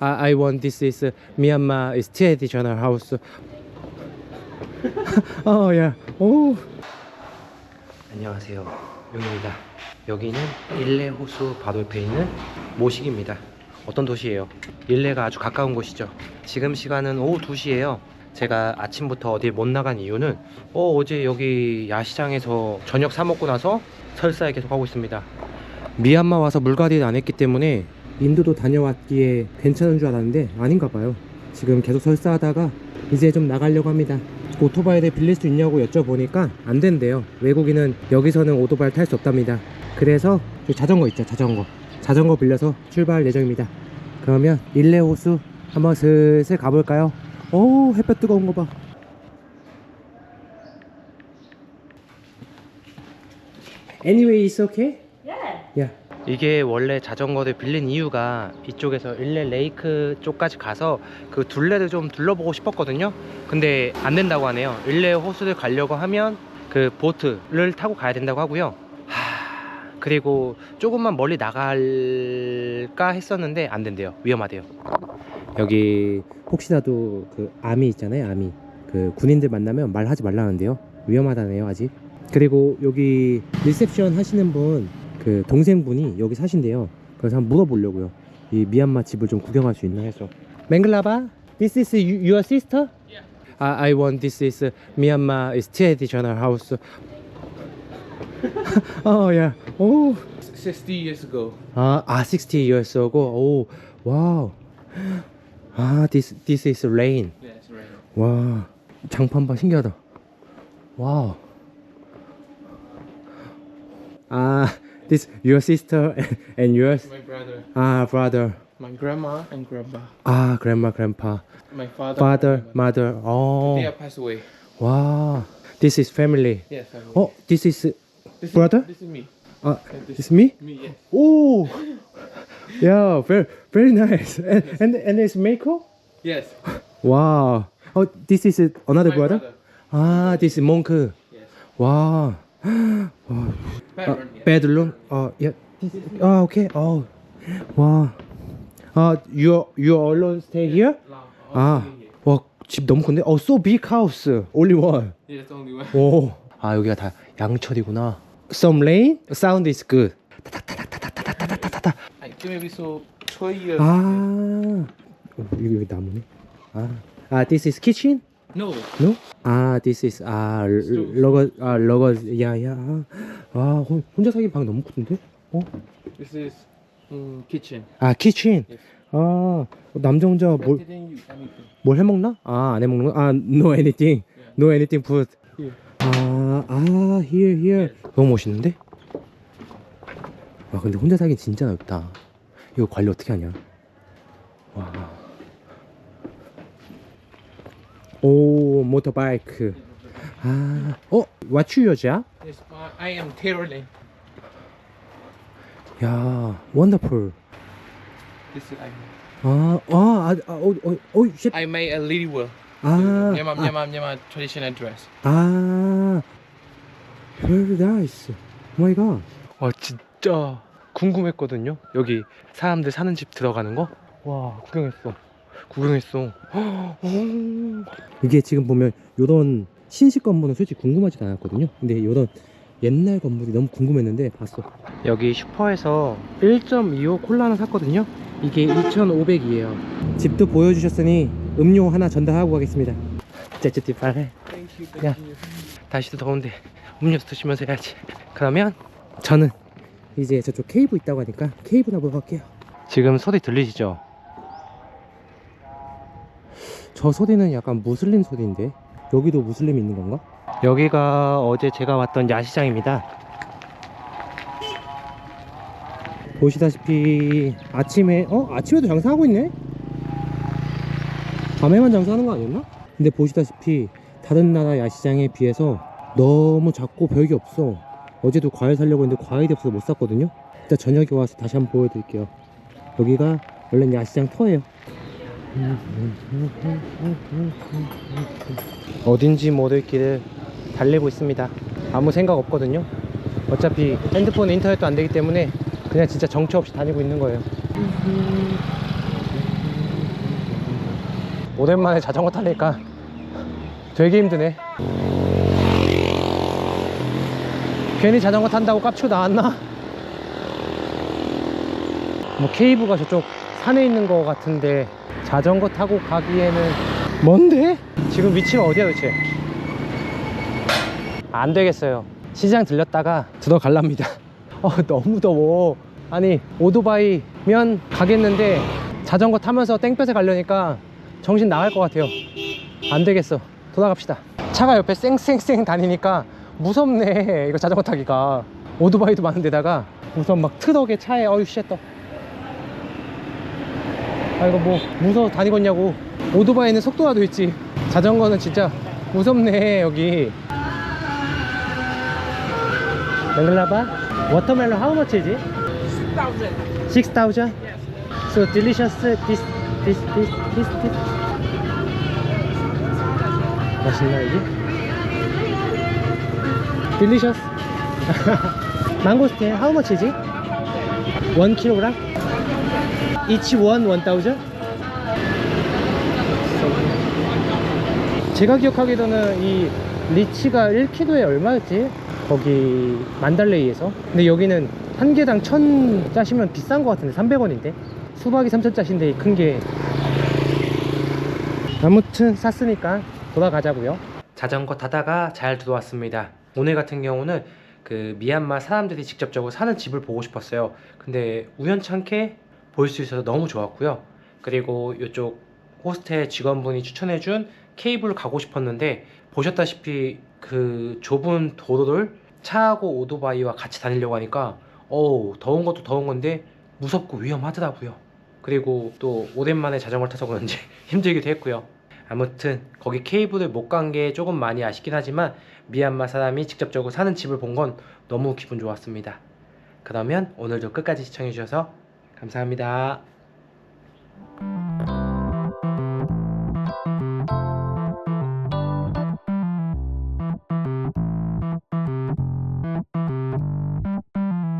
I, I want this is Myanmar is traditional house. oh yeah. 오. 안녕하세요. 용입니다. 여기는 일레 호수 바로 옆에 있는 모식입니다. 어떤 도시예요? 일레가 아주 가까운 곳이죠. 지금 시간은 오후 2시예요. 제가 아침부터 어딜 못 나간 이유는 어, 어제 여기 야시장에서 저녁 사 먹고 나서 설사에 계속 하고 있습니다. 미얀마 와서 물갈이를 안 했기 때문에 인도도 다녀왔기에 괜찮은 줄 알았는데 아닌가 봐요. 지금 계속 설사하다가 이제 좀 나가려고 합니다. 오토바이를 빌릴 수 있냐고 여쭤보니까 안 된대요. 외국인은 여기서는 오토바이 탈 수 없답니다. 그래서 자전거 있죠, 자전거. 자전거 빌려서 출발 예정입니다. 그러면 일레 호수 한번 슬슬 가볼까요? 오, 햇볕 뜨거운 거 봐. Anyway, it's okay. 이게 원래 자전거를 빌린 이유가 이쪽에서 일레 레이크 쪽까지 가서 그 둘레를 좀 둘러보고 싶었거든요. 근데 안 된다고 하네요. 일레 호수를 가려고 하면 그 보트를 타고 가야 된다고 하고요. 하... 그리고 조금만 멀리 나갈까 했었는데 안 된대요. 위험하대요. 여기 혹시라도 그 아미 있잖아요. 아미. 그 군인들 만나면 말하지 말라는데요. 위험하다네요, 아직. 그리고 여기 리셉션 하시는 분 그 동생분이 여기 사신대요. 그래서 한번 물어보려고요. 이 미얀마 집을 좀 구경할 수 있나 해서. 맹글라바, this is you- your sister? Yeah. I, I want this is Myanmar is traditional house. oh yeah. Oh. 60 years ago. 아, 아 60 years ago. 오, 와우. 아, this this is rain. Yes, right. 와, 장판 봐 신기하다. 와우. 아, This your sister and, yours? My brother. Ah, brother. My grandma and grandpa. Ah, grandma, grandpa. My father. Father, mother. Oh. They are passed away. Wow. This is family. Yes, family. Oh, this is this brother. Is, this is me. Uh, this is me? Me, yes. Oh, yeah, very, very nice. And, yes. and, and it's Mako? Yes. Wow. Oh, this is another brother? brother? Ah, this is Monk. Yes. Wow. Bedroom. 어, 야. 아, 오케이. 어. 와. 아, you you alone stay here? 아. 와, 집 너무 큰데? 어, so big house. Only one. Yes, only one. 오. 아, 여기가 다 양철이구나. Some rain, sound is good. think maybe so 12 years. 아. 어, 여기 나무네. 아. 아, this is kitchen? No. No? 아, this is 아, 러거 아, 러거 야야. 아, 혼- 혼자 살기 방 너무 큰데? 어? This is um, kitchen. 아, kitchen. Yes. 아, 남자 혼자 I 뭘, didn't use anything. 뭘 해먹나? 아, 안 해 먹는 거? 아, no anything. No anything food. Here. 아, 아, here, here. 너무 멋있는데? 와, 근데 혼자 살긴 진짜 넓다. 이거 관리 어떻게 하냐? 오, 모터바이크. 아, 어, what you 여자? Yes, uh, I am tailoring. 야, wonderful. This is I. 아, 아, 아, 아, 어, 어, 어, shit. I made a lady wear. 아, Myanmar, 아, Myanmar, Myanmar traditional dress. 아, very nice. 오 마이 갓. 와, 진짜 궁금했거든요. 여기 사람들 사는 집 들어가는 거? 와, 구경했어. 구경했어. 오. 이게 지금 보면 요런 신식 건물은 솔직히 궁금하지도 않았거든요. 근데 요런 옛날 건물이 너무 궁금했는데 봤어. 여기 슈퍼에서 1.25 콜라 하나 샀거든요. 이게 2,500이에요. 집도 보여주셨으니 음료 하나 전달하고 가겠습니다. Thank you. 날씨도 더운데 음료수 드시면서 해야지. 그러면 저는 이제 저쪽 케이브 있다고 하니까 케이브나 보러 갈게요. 지금 소리 들리시죠? 저 소리는 약간 무슬림 소리인데 여기도 무슬림이 있는 건가? 여기가 어제 제가 왔던 야시장입니다. 보시다시피 아침에 어 아침에도 장사하고 있네. 밤에만 장사하는 거 아니었나? 근데 보시다시피 다른 나라 야시장에 비해서 너무 작고 별게 없어. 어제도 과일 사려고 했는데 과일이 없어서 못 샀거든요. 일단 저녁에 와서 다시 한번 보여드릴게요. 여기가 원래 야시장 터예요. 어딘지 모를 길을 달리고 있습니다. 아무 생각 없거든요. 어차피 핸드폰 인터넷도 안 되기 때문에 그냥 진짜 정처 없이 다니고 있는 거예요. 오랜만에 자전거 타니까 되게 힘드네. 괜히 자전거 탄다고 깝치고 나왔나? 뭐 케이브가 저쪽 산에 있는 거 같은데 자전거 타고 가기에는 뭔데? 지금 위치가 어디야 도대체? 안 되겠어요. 시장 들렸다가 들어갈랍니다. 어, 너무 더워. 아니, 오토바이면 가겠는데 자전거 타면서 땡볕에 가려니까 정신 나갈 것 같아요. 안 되겠어. 돌아갑시다. 차가 옆에 쌩쌩쌩 다니니까 무섭네. 이거 자전거 타기가. 오토바이도 많은 데다가 우선 막 트럭에 차에 어휴 쉣 또. 아 이거 뭐 무서워 다니겠냐고 오토바이는 속도라도 있지 자전거는 진짜 무섭네 여기 맹글라바 워터멜론 much is it? 6,000 So delicious this this this this this 맛있나 이게? delicious 망고스틴 how much is it? 1 kilogram? Each one 1,000? 제가 기억하기로는 이 리치가 1kg에 얼마였지? 거기 만달레이에서. 근데 여기는 한 개당 1000 짜시면 비싼 것 같은데 300원인데? 수박이 3000 짜신데 큰 게. 아무튼 쌌으니까 돌아가자고요. 자전거 타다가 잘 들어왔습니다. 오늘 같은 경우는 그 미얀마 사람들이 직접적으로 사는 집을 보고 싶었어요. 근데 우연찮게 볼 수 있어서 너무 좋았고요. 그리고 이쪽 호스텔 직원분이 추천해준 케이블 가고 싶었는데 보셨다시피 그 좁은 도로를 차하고 오토바이와 같이 다니려고 하니까 어우 더운 것도 더운 건데 무섭고 위험하더라고요. 그리고 또 오랜만에 자전거를 타서 그런지 힘들기도 했고요. 아무튼 거기 케이블을 못 간 게 조금 많이 아쉽긴 하지만 미얀마 사람이 직접적으로 사는 집을 본 건 너무 기분 좋았습니다. 그러면 오늘도 끝까지 시청해 주셔서 감사합니다